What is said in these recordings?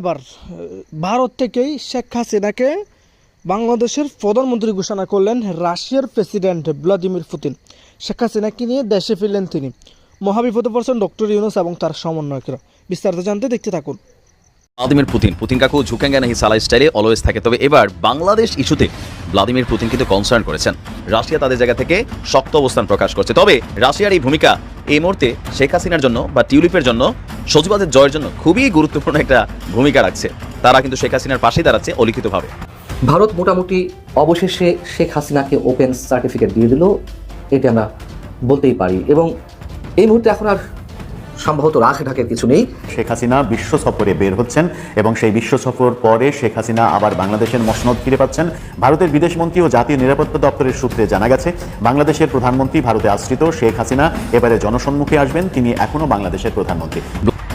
এবার ভারত থেকেই শেখ হাসিনাকে বাংলাদেশের প্রধানমন্ত্রী ঘোষণা করলেন রাশিয়ার প্রেসিডেন্ট ভ্লাদিমির পুতিন। শেখ হাসিনাকে নিয়ে দেশে ফিরলেন তিনি। মহাবিপদে পড়ছেন ডক্টর ইউনুস এবং তার সমন্বয়করা। বিস্তারিত জানতে দেখতে থাকুন। Vladimir Putin. পুতিন কাকু ঝুঁকেঙ্গে নাহি সালাই স্টাইলে অলওয়েজ থাকে। তবে এবার বাংলাদেশ ইস্যুতে ভ্লাদিমির পুতিন কিন্তু কনসার্ন করেছেন। রাশিয়া তাদের জায়গা থেকে শক্ত অবস্থান প্রকাশ করছে। তবে রাশিয়ার এই ভূমিকা এই মুহূর্তে শেখ হাসিনার জন্য বা টিউলিপের জন্য সজীবাদের জয়ের জন্য খুবই গুরুত্বপূর্ণ একটা ভূমিকা রাখছে। তারা কিন্তু শেখ হাসিনার পাশেই দাঁড়াচ্ছে অলিখিতভাবে। ভারত মোটামুটি অবশেষে শেখ হাসিনাকে ওপেন সার্টিফিকেট দিয়ে দিল। এটা আমরা বলতেই পারি। এবং এই মুহূর্তে এখন আর সম্ভবত রাখ ঢাকের কিছু নেই। শেখ হাসিনা বিশ্ব সফরে বের হচ্ছেন এবং সেই বিশ্ব সফর পরে শেখ হাসিনা আবার বাংলাদেশের মসনদ ফিরে পাচ্ছেন। ভারতের বিদেশমন্ত্রী ও জাতীয় নিরাপত্তা দপ্তরের সূত্রে জানা গেছে বাংলাদেশের প্রধানমন্ত্রী ভারতে আশ্রিত শেখ হাসিনা এবারে জনসম্মুখে আসবেন তিনি এখনও বাংলাদেশের প্রধানমন্ত্রী।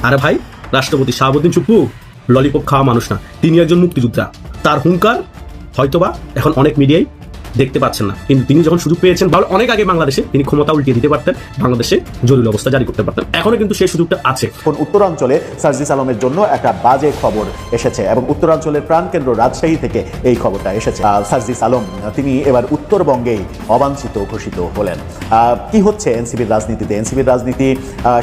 আরে ভাই রাষ্ট্রপতি শাহাবুদ্দিন চুপ্পু? ললিপপ খাওয়া মানুষ না তিনি একজন মুক্তিযোদ্ধা। তার হুঙ্কার হয়তোবা এখন অনেক মিডিয়াই দেখতে পাচ্ছেন না। কিন্তু তিনি যখন সুযোগ পেয়েছেন বা অনেক আগে বাংলাদেশে তিনি ক্ষমতা উল্টিয়ে দিতে পারতেন বাংলাদেশে জরুরি অবস্থা জারি করতে পারতেন। এখনও কিন্তু সেই সুযোগটা আছে। উত্তরাঞ্চলে সার্জিস আলমের জন্য একটা বাজে খবর এসেছে এবং উত্তরাঞ্চলের প্রাণকেন্দ্র রাজশাহী থেকে এই খবরটা এসেছে। সার্জিস আলম তিনি এবার উত্তরবঙ্গেই অবাঞ্ছিত ঘোষিত হলেন। আহ, কি হচ্ছে এনসিবির রাজনীতিতে? এনসিবির রাজনীতি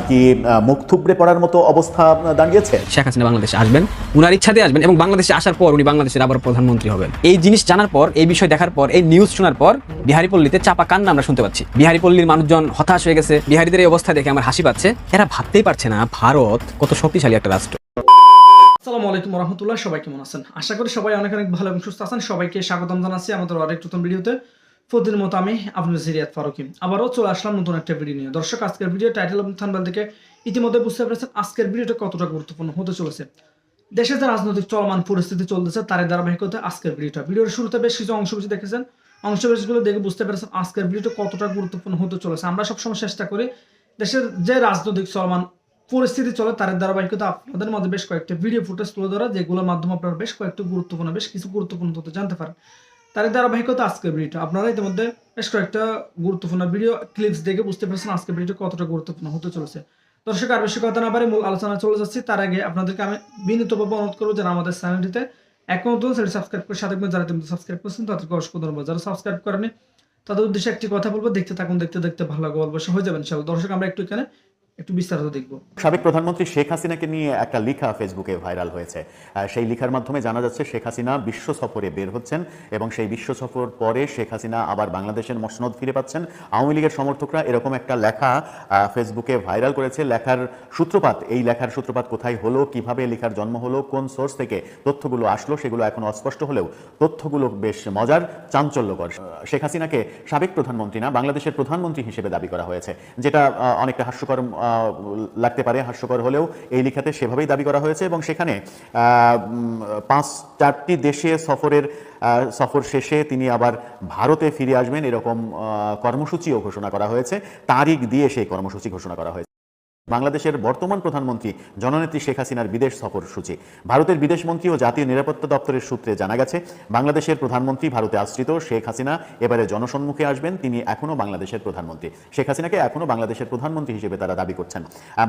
কি আহ, মুখ থুবড়ে পড়ার মতো অবস্থা দাঁড়িয়েছে? শেখ হাসিনা বাংলাদেশে আসবেন উনার ইচ্ছাতে আসবেন এবং বাংলাদেশে আসার পর উনি বাংলাদেশের আবার প্রধানমন্ত্রী হবেন। এই জিনিস জানার পর এই বিষয় দেখার পর এই নিউজ শোনার পর বিহারীপল্লীতে চাপা কান্না আমরা শুনতে পাচ্ছি। বিহারীপল্লীর মানুষজন হতাশ হয়ে গেছে। বিহারীদের এই অবস্থা দেখে আমার হাসি পাচ্ছে। এরা ভাবতেই পারছে না, ভারত কত শক্তিশালী একটা রাষ্ট্র। আলাইকুম রহমতুল্লাহ সবাই কেমন আছেন? আশা করি সবাই অনেক অনেক ভালো এবং সুস্থ আছেন। সবাইকে স্বাগতম জানাচ্ছি আমাদের আরেক নতুন ভিডিওতে। মতো আমি আপনার সিরিয়াত ফারুকি। আবারও চলে আসলাম নতুন একটা ভিডিও নিয়ে। দর্শক, আজকের ভিডিও টাইটেল এবং থেকে ইতিমধ্যে বুঝতে পেরেছেন আজকের ভিডিওটা কতটা গুরুত্বপূর্ণ হতে চলেছে। দেশে যে রাজনৈতিক চলমান পরিস্থিতি চলতেছে তার ধারাবাহিকতা আজকের ভিডিওটা। ভিডিওর শুরুতে বেশ কিছু অংশ বেশি দেখেছেন। অংশ বেশগুলো দেখে বুঝতে পেরেছেন আজকের ভিডিওটা কতটা গুরুত্বপূর্ণ হতে চলেছে। আমরা সবসময় চেষ্টা করি দেশের যে রাজনৈতিক চলমান পরিস্থিতি চলে তার ধারাবাহিকতা আপনাদের মধ্যে বেশ কয়েকটা ভিডিও ফুটেজ তুলে ধরা, যেগুলোর মাধ্যমে আপনারা বেশ কয়েকটা গুরুত্বপূর্ণ, বেশ কিছু গুরুত্বপূর্ণ তথ্য জানতে পারেন। তার ধারাবাহিকতা আজকের ভিডিওটা। আপনারা ইতিমধ্যে বেশ কয়েকটা গুরুত্বপূর্ণ ভিডিও ক্লিপস দেখে বুঝতে পেরেছেন আজকের ভিডিওটা কতটা গুরুত্বপূর্ণ হতে চলেছে। দর্শক, আর বেশি কথা না পারে মূল আলোচনা চলে যাচ্ছি। তার আগে আপনাদেরকে আমি বিনীতভাবে অনুরোধ করব যারা আমাদের চ্যানেলটিতে এখন নতুন সেটি সাবস্ক্রাইব করে সাথে যারা তুমি সাবস্ক্রাইব করছেন, তাদেরকে অসংখ্য ধন্যবাদ। যারা সাবস্ক্রাইব করেনি তাদের উদ্দেশ্যে একটি কথা বলব, দেখতে থাকুন, দেখতে দেখতে ভালো লাগে গল্প হয়ে যাবেন দর্শক, আমরা একটু এখানে একটু বিস্তারিত দেখব। সাবেক প্রধানমন্ত্রী শেখ হাসিনাকে নিয়ে একটা লেখা ফেসবুকে ভাইরাল হয়েছে। সেই লেখার মাধ্যমে জানা যাচ্ছে শেখ হাসিনা বিশ্ব সফরে বের হচ্ছেন এবং সেই বিশ্ব সফর পরে শেখ হাসিনা আবার বাংলাদেশের মসনদ ফিরে পাচ্ছেন। আওয়ামী লীগের সমর্থকরা এরকম একটা লেখা ফেসবুকে ভাইরাল করেছে। লেখার সূত্রপাত, এই লেখার সূত্রপাত কোথায় হলো, কীভাবে লেখার জন্ম হলো, কোন সোর্স থেকে তথ্যগুলো আসলো, সেগুলো এখন অস্পষ্ট হলেও তথ্যগুলো বেশ মজার, চাঞ্চল্যকর। শেখ হাসিনাকে সাবেক প্রধানমন্ত্রী না, বাংলাদেশের প্রধানমন্ত্রী হিসেবে দাবি করা হয়েছে, যেটা অনেকটা হাস্যকর লাগতে পারে, হাস্যকর হলেও এই লেখাতে সেভাবেই দাবি করা হয়েছে এবং সেখানে পাঁচ চারটি দেশে সফরের সফর শেষে তিনি আবার ভারতে ফিরে আসবেন, এরকম কর্মসূচিও ঘোষণা করা হয়েছে। তারিখ দিয়ে সেই কর্মসূচি ঘোষণা করা হয়েছে। বাংলাদেশের বর্তমান প্রধানমন্ত্রী জননেত্রী শেখ হাসিনার বিদেশ সফর সূচি। ভারতের বিদেশমন্ত্রী ও জাতীয় নিরাপত্তা দপ্তরের সূত্রে জানা গেছে, বাংলাদেশের প্রধানমন্ত্রী ভারতে আশ্রিত শেখ হাসিনা এবারে জনসম্মুখে আসবেন, তিনি এখনও বাংলাদেশের প্রধানমন্ত্রী। শেখ হাসিনাকে এখনও বাংলাদেশের প্রধানমন্ত্রী হিসেবে তারা দাবি করছেন।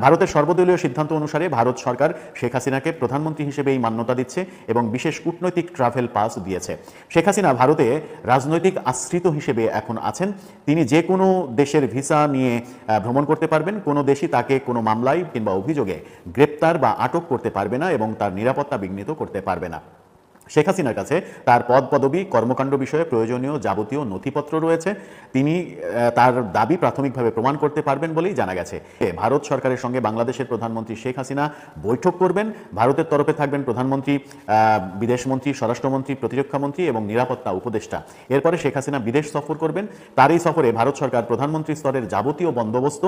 ভারতের সর্বদলীয় সিদ্ধান্ত অনুসারে ভারত সরকার শেখ হাসিনাকে প্রধানমন্ত্রী হিসেবে এই মান্যতা দিচ্ছে এবং বিশেষ কূটনৈতিক ট্রাভেল পাস দিয়েছে। শেখ হাসিনা ভারতে রাজনৈতিক আশ্রিত হিসেবে এখন আছেন। তিনি যে কোনো দেশের ভিসা নিয়ে ভ্রমণ করতে পারবেন, কোনো দেশই তাকে কোনো মামলায় কিংবা অভিযোগে গ্রেপ্তার বা আটক করতে পারবে না এবং তার নিরাপত্তা বিঘ্নিত করতে পারবে না। শেখ হাসিনার কাছে তার পদ পদবি, কর্মকাণ্ড বিষয়ে প্রয়োজনীয় যাবতীয় নথিপত্র রয়েছে। তিনি তার দাবি প্রাথমিকভাবে প্রমাণ করতে পারবেন বলেই জানা গেছে। ভারত সরকারের সঙ্গে বাংলাদেশের প্রধানমন্ত্রী শেখ হাসিনা বৈঠক করবেন। ভারতের তরফে থাকবেন প্রধানমন্ত্রী বিদেশমন্ত্রী স্বরাষ্ট্রমন্ত্রী প্রতিরক্ষামন্ত্রী এবং নিরাপত্তা উপদেষ্টা। এরপরে শেখ হাসিনা বিদেশ সফর করবেন। তার এই সফরে ভারত সরকার প্রধানমন্ত্রী স্তরের যাবতীয় বন্দোবস্ত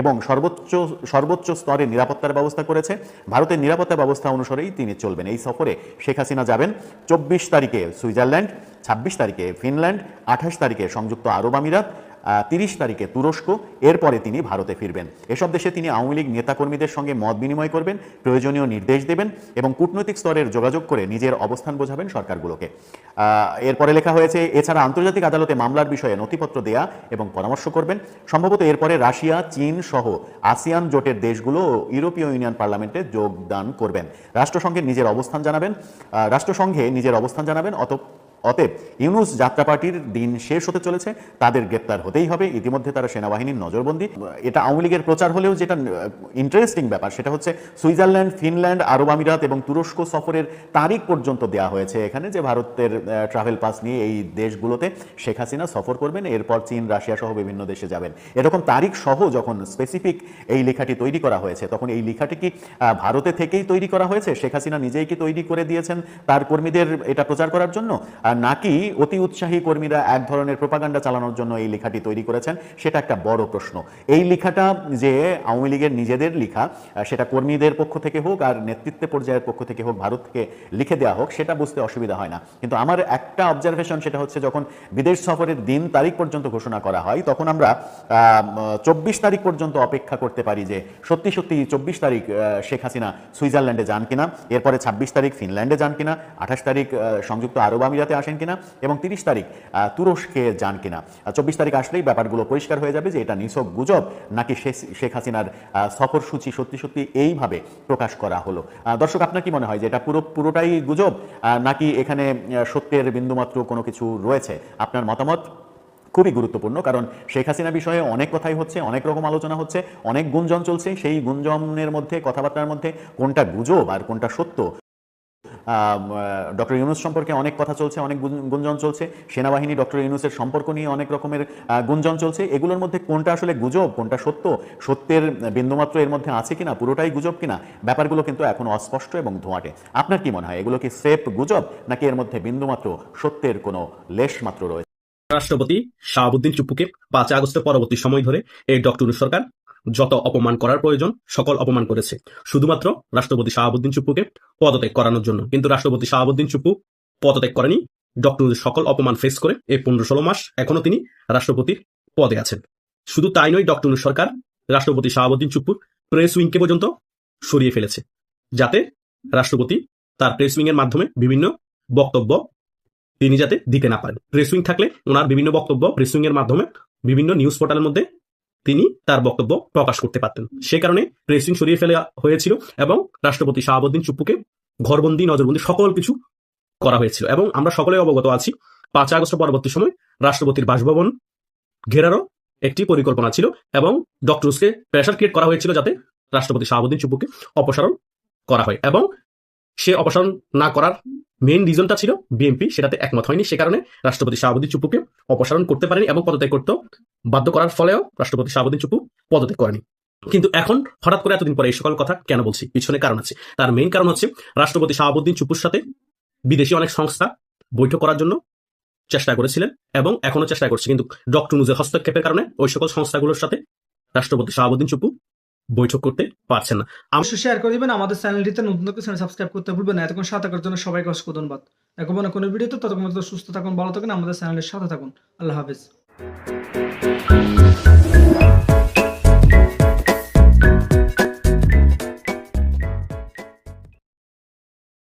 এবং সর্বোচ্চ সর্বোচ্চ স্তরে নিরাপত্তার ব্যবস্থা করেছে। ভারতের নিরাপত্তা ব্যবস্থা অনুসারেই তিনি চলবেন। এই সফরে শেখ হাসিনা যাবেন চব্বিশ তারিখে সুইজারল্যান্ড ছাব্বিশ তারিখে ফিনল্যান্ড আঠাশ তারিখে সংযুক্ত আরব আমিরাত তিরিশ তারিখে তুরস্ক, এরপরে তিনি ভারতে ফিরবেন। এসব দেশে তিনি আওয়ামী লীগ নেতাকর্মীদের সঙ্গে মত বিনিময় করবেন, প্রয়োজনীয় নির্দেশ দেবেন এবং কূটনৈতিক স্তরের যোগাযোগ করে নিজের অবস্থান বোঝাবেন সরকারগুলোকে। এরপরে লেখা হয়েছে, এছাড়া আন্তর্জাতিক আদালতে মামলার বিষয়ে নথিপত্র দেয়া এবং পরামর্শ করবেন। সম্ভবত এরপরে রাশিয়া, চীন সহ আসিয়ান জোটের দেশগুলো ইউরোপীয় ইউনিয়ন পার্লামেন্টে যোগদান করবেন। রাষ্ট্রসংঘে নিজের অবস্থান জানাবেন রাষ্ট্রসংঘে নিজের অবস্থান জানাবেন অত অতএব ইউনুস যাত্রা পার্টির দিন শেষ হতে চলেছে, তাদের গ্রেপ্তার হতেই হবে। ইতিমধ্যে তারা সেনাবাহিনীর নজরবন্দি। এটা আওয়ামী লীগের প্রচার হলেও যেটা ইন্টারেস্টিং ব্যাপার সেটা হচ্ছে সুইজারল্যান্ড, ফিনল্যান্ড, আরব আমিরাত এবং তুরস্ক সফরের তারিখ পর্যন্ত দেওয়া হয়েছে এখানে যে ভারতের ট্রাভেল পাস নিয়ে এই দেশগুলোতে শেখ হাসিনা সফর করবেন। এরপর চীন, রাশিয়া সহ বিভিন্ন দেশে যাবেন। এরকম তারিখ সহ যখন স্পেসিফিক এই লেখাটি তৈরি করা হয়েছে, তখন এই লেখাটি কি ভারতে থেকেই তৈরি করা হয়েছে? শেখ হাসিনা নিজেই কি তৈরি করে দিয়েছেন তার কর্মীদের এটা প্রচার করার জন্য? নাকি অতি উৎসাহী কর্মীরা এক ধরনের প্রোপাগান্ডা চালানোর জন্য এই লেখাটি তৈরি করেছেন? সেটা একটা বড় প্রশ্ন। এই লেখাটা যে আওয়ামী লীগের নিজেদের লেখা সেটা কর্মীদের পক্ষ থেকে হোক আর নেতৃত্বে পর্যায়ের পক্ষ থেকে হোক, ভারত থেকে লিখে দেওয়া হোক, সেটা বুঝতে অসুবিধা হয় না। কিন্তু আমার একটা অবজারভেশন সেটা হচ্ছে যখন বিদেশ সফরের দিন তারিখ পর্যন্ত ঘোষণা করা হয়, তখন আমরা চব্বিশ তারিখ পর্যন্ত অপেক্ষা করতে পারি যে সত্যি সত্যি চব্বিশ তারিখ শেখ হাসিনা সুইজারল্যান্ডে যান কিনা, এরপরে ছাব্বিশ তারিখ ফিনল্যান্ডে যান কিনা, আঠাশ তারিখ সংযুক্ত আরব আমিরাতে আসেন কিনা এবং তিরিশ তারিখ তুরস্কে যান কিনা। চব্বিশ তারিখ আসলেই ব্যাপারগুলো পরিষ্কার হয়ে যাবে যে এটা নিছক গুজব নাকি শেখ হাসিনার সফরসূচি সত্যি সত্যি এইভাবে প্রকাশ করা হলো। দর্শক, আপনার কি মনে হয় যে এটা পুরো পুরোটাই গুজব নাকি এখানে সত্যের বিন্দুমাত্র কোনো কিছু রয়েছে? আপনার মতামত খুবই গুরুত্বপূর্ণ, কারণ শেখ হাসিনা বিষয়ে অনেক কথাই হচ্ছে, অনেক রকম আলোচনা হচ্ছে, অনেক গুঞ্জন চলছে। সেই গুঞ্জনের মধ্যে, কথাবার্তার মধ্যে কোনটা গুজব আর কোনটা সত্য ডক্টর ইউনুস সম্পর্কে অনেক কথা চলছে, অনেক গুঞ্জন চলছে। সেনাবাহিনী ডক্টর ইউনুসের সম্পর্ক নিয়ে অনেক রকমের গুঞ্জন চলছে। এগুলোর মধ্যে কোনটা আসলে গুজব, কোনটা সত্য, সত্যের বিন্দুমাত্র এর মধ্যে আছে কিনা, পুরোটাই গুজব কিনা, ব্যাপারগুলো কিন্তু এখন অস্পষ্ট এবং ধোঁয়াটে। আপনার কি মনে হয়, এগুলো কি সেফ গুজব, নাকি এর মধ্যে বিন্দুমাত্র সত্যের কোনো লেশ মাত্র রয়েছে? রাষ্ট্রপতি শাহাবুদ্দিন চুপ্পুকে পাঁচ আগস্টের পরবর্তী সময় ধরে এই ডক্টর সরকার যত অপমান করার প্রয়োজন, সকল অপমান করেছে। শুধুমাত্র রাষ্ট্রপতি শাহাবুদ্দিন চুপ্পুকে পদত্যাগ করানোর জন্য। কিন্তু রাষ্ট্রপতি শাহাবুদ্দিন চুপ্পু পদত্যাগ করেনি, ডক্টর সকল অপমান ফেস করে, এই পনেরো ষোলো মাস এখনও তিনি রাষ্ট্রপতির পদে আছেন। শুধু তাই নয়, ডক্টর সরকার রাষ্ট্রপতি শাহাবুদ্দিন চুপ্পুর প্রেস উইংকে পর্যন্ত সরিয়ে ফেলেছে, যাতে রাষ্ট্রপতি তার প্রেস উইং এর মাধ্যমে বিভিন্ন বক্তব্য তিনি যাতে দিতে না পারেন। প্রেস উইং থাকলে ওনার বিভিন্ন বক্তব্য প্রেস উইং এর মাধ্যমে বিভিন্ন নিউজ পোর্টালের মধ্যে তিনি তার বক্তব্য প্রকাশ করতে পারতেন। সে কারণে প্রেস সরিয়ে ফেলা হয়েছিল এবং রাষ্ট্রপতি শাহাবুদ্দিন চুপ্পুকে ঘরবন্দি, নজরবন্দি সকল কিছু করা হয়েছিল এবং আমরা সকলে অবগত আছি, পাঁচ আগস্ট পরবর্তী সময় রাষ্ট্রপতির বাসভবন ঘেরারও একটি পরিকল্পনা ছিল এবং ডক্টরসকে প্রেশার ক্রিয়েট করা হয়েছিল যাতে রাষ্ট্রপতি শাহাবুদ্দিন চুপ্পুকে অপসারণ করা হয় এবং সে অপসারণ না করার মেইন রিজনটা ছিল বিএনপি সেটাতে একমত হয়নি। সে কারণে রাষ্ট্রপতি শাহাবুদ্দিন চুপুকে অপসারণ করতে পারেনি এবং পদত্যাগ করতে বাধ্য করার ফলেও রাষ্ট্রপতি শাহাবুদ্দিন চুপ্পু পদত্যাগ করেনি। কিন্তু এখন হঠাৎ করে এতদিন পরে এই সকল কথা কেন বলছি? পিছনে কারণ আছে। তার মেইন কারণ হচ্ছে রাষ্ট্রপতি শাহাবুদ্দিন চুপুর সাথে বিদেশি অনেক সংস্থা বৈঠক করার জন্য চেষ্টা করেছিলেন এবং এখনও চেষ্টা করছে। কিন্তু ডক্টর নুজের হস্তক্ষেপের কারণে ওই সকল সংস্থাগুলোর সাথে রাষ্ট্রপতি শাহাবুদ্দিন চুপ্পু বৈঠক করতে পারছেন না। অবশ্যই শেয়ার করে দিবেন, আমাদের চ্যানেলটিতে নতুন চ্যানেল সাবস্ক্রাইব করতে ভুলবেন না। এতক্ষণ সাথে থাকার জন্য সবাইকে অসংখ্য ধন্যবাদ। দেখব না কোনো ভিডিওতে ততক্ষণ সুস্থ থাকুন, ভালো থাকুন, আমাদের চ্যানেলের সাথে থাকুন। আল্লাহ হাফেজ।